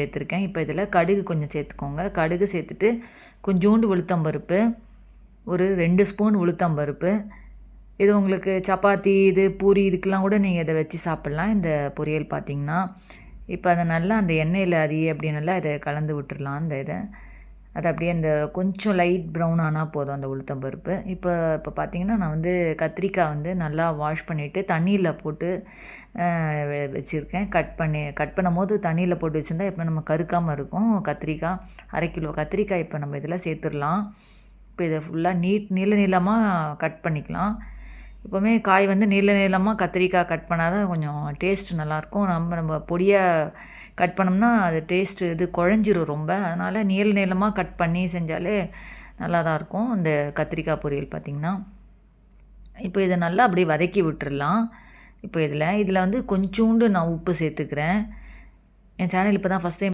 சேர்த்துருக்கேன். இப்போ இதில் கடுகு கொஞ்சம் சேர்த்துக்கோங்க. கடுகு சேர்த்துட்டு கொஞ்சோண்டு உளுத்தம்பருப்பு ஒரு ரெண்டு ஸ்பூன் உளுத்தம்பருப்பு இது உங்களுக்கு சப்பாத்தி இது பூரி இதுக்கெலாம் கூட நீங்கள் இதை வச்சு சாப்பிட்லாம். இந்த பொரியல் பார்த்திங்கன்னா இப்போ அதை நல்லா அந்த எண்ணெயில் அறிய அப்படி நல்லா இதை கலந்து விட்டுடலாம் அந்த இதை. அது அப்படியே அந்த கொஞ்சம் லைட் ப்ரௌன் ஆனால் போதும் அந்த உளுத்தம் பருப்பு. இப்போ இப்போ பார்த்திங்கன்னா நான் வந்து கத்திரிக்காய் வந்து நல்லா வாஷ் பண்ணிவிட்டு தண்ணியில் போட்டு வச்சுருக்கேன். கட் பண்ணி கட் பண்ணும் போது தண்ணியில் போட்டு வச்சுருந்தா இப்போ நம்ம கருக்காமல் இருக்கும். கத்திரிக்காய் அரை கிலோ கத்திரிக்காய் இப்போ நம்ம இதில் சேர்த்துடலாம். இப்போ இதை ஃபுல்லாக நீட் நீள நீளமாக கட் பண்ணிக்கலாம். எப்போவுமே காய் வந்து நீள நீளமாக கத்திரிக்காய் கட் பண்ணால் தான் கொஞ்சம் டேஸ்ட் நல்லாயிருக்கும். நம்ம நம்ம பொடியாக கட் பண்ணோம்னா அது டேஸ்ட்டு இது குழஞ்சிரும் ரொம்ப. அதனால் நீள நீளமாக கட் பண்ணி செஞ்சாலே நல்லா தான் இருக்கும். இந்த கத்திரிக்காய் பொரியல் பார்த்திங்கன்னா இப்போ இதை நல்லா அப்படியே வதக்கி விட்டுடலாம் இப்போ இதில் இதில் வந்து கொஞ்சோண்டு நான் உப்பு சேர்த்துக்கிறேன். என் சேனல் இப்போ தான் ஃபஸ்ட் டைம்